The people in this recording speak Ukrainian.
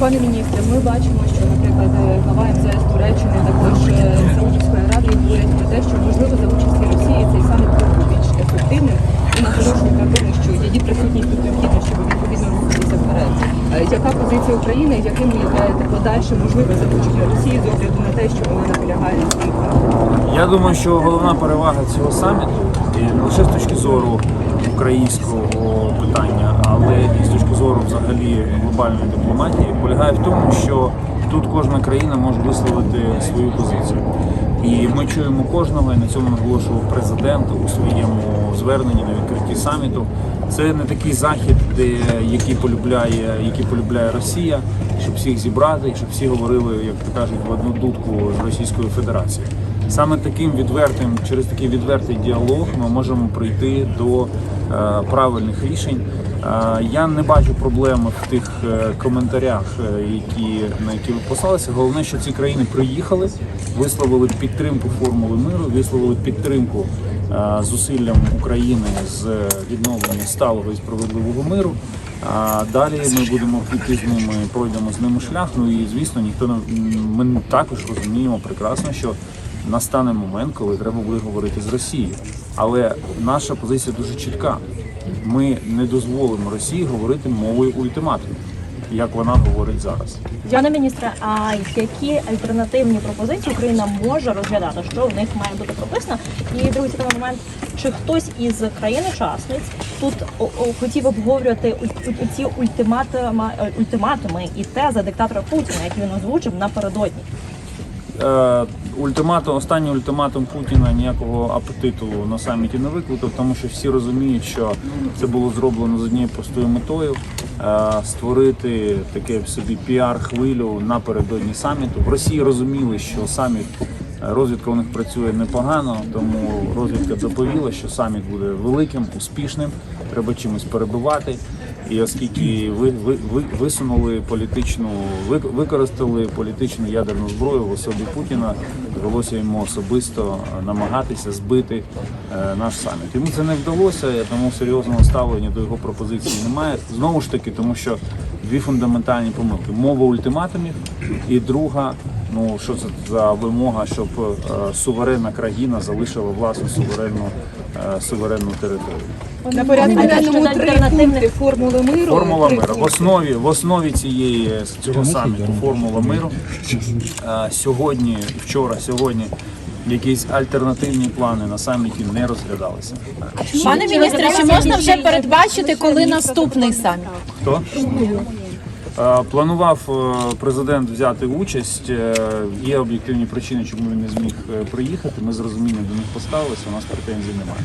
Пане міністре, ми бачимо, що, наприклад, е, глава МЗС Туреччини, також е, Саудівської Аравії говорять про те, що можливо за участі Росії цей саміт був більш ефективним і наголошують на тому, що її присутність тут необхідна, щоб відповідно рухатися вперед. Е, Яка позиція України, яким ви являєте подальше можливе залучення Росії з огляду на те, що вона наполягає на своїх? Я думаю, що головна перевага цього саміту і не лише з точки зору українського питання, але і з точки зору взагалі глобальної дипломатії, полягає в тому, що тут кожна країна може висловити свою позицію. І ми чуємо кожного, і на цьому наголошував президент у своєму зверненні на відкритті саміту. Це не такий захід, де який полюбляє, який полюбляє Росія, щоб всіх зібрати, щоб всі говорили, як то кажуть, в одну дудку з Російською Федерацією. Саме таким відвертим, через такий відвертий діалог ми можемо прийти до е, правильних рішень. Е, я не бачу проблеми в тих е, коментарях, які на які ви послалися. Головне, що ці країни приїхали, висловили підтримку формули миру, висловили підтримку зусиллям України з відновлення сталого і справедливого миру. А далі ми будемо йти з ними, пройдемо з ними шлях. Ну і звісно, ніхто не ми також розуміємо прекрасно, що настане момент, коли треба буде говорити з Росією. Але наша позиція дуже чітка. Ми не дозволимо Росії говорити мовою ультиматуму, як вона говорить зараз. Пане міністре, а які альтернативні пропозиції Україна може розглядати? Що в них має бути прописано? І другий цікавий момент: чи хтось із країн-учасниць тут хотів обговорювати ці ультиматуми, е, ультиматуми і тези диктатора Путіна, які він озвучив напередодні? Е, ультиматум, останній ультиматум Путіна ніякого апетиту на саміті не викликав, тому що всі розуміють, що це було зроблено з однією простою метою е, створити таке в собі піар-хвилю напередодні саміту. В Росії розуміли, що саміт е, розвідка у них працює непогано, тому розвідка доповіла, що саміт буде великим, успішним. Треба чимось перебивати. І оскільки ви, ви, ви висунули політичну, ви, використали політичну ядерну зброю в особі Путіна, довелося йому особисто е, намагатися збити е, наш саміт. Йому це не вдалося, тому серйозного ставлення до його пропозиції немає. Знову ж таки, тому що дві фундаментальні помилки: мова ультиматумів і друга. Ну що це за вимога, щоб е, суверенна країна залишила власну суверенну е, суверенну територію. На порядку денному три альтернативних- пункти формули миру. Формула миру в основі в основі цієї цього саміту формула миру. Е, Сьогодні, вчора, сьогодні якісь альтернативні плани на саміті не розглядалися. Пане міністре, чи можна вже передбачити, коли наступний саміт? Хто? Е, Планував е, президент взяти участь. Е, Є об'єктивні причини, чому він не зміг приїхати. Ми з розумінням до них поставилися. У нас претензій немає.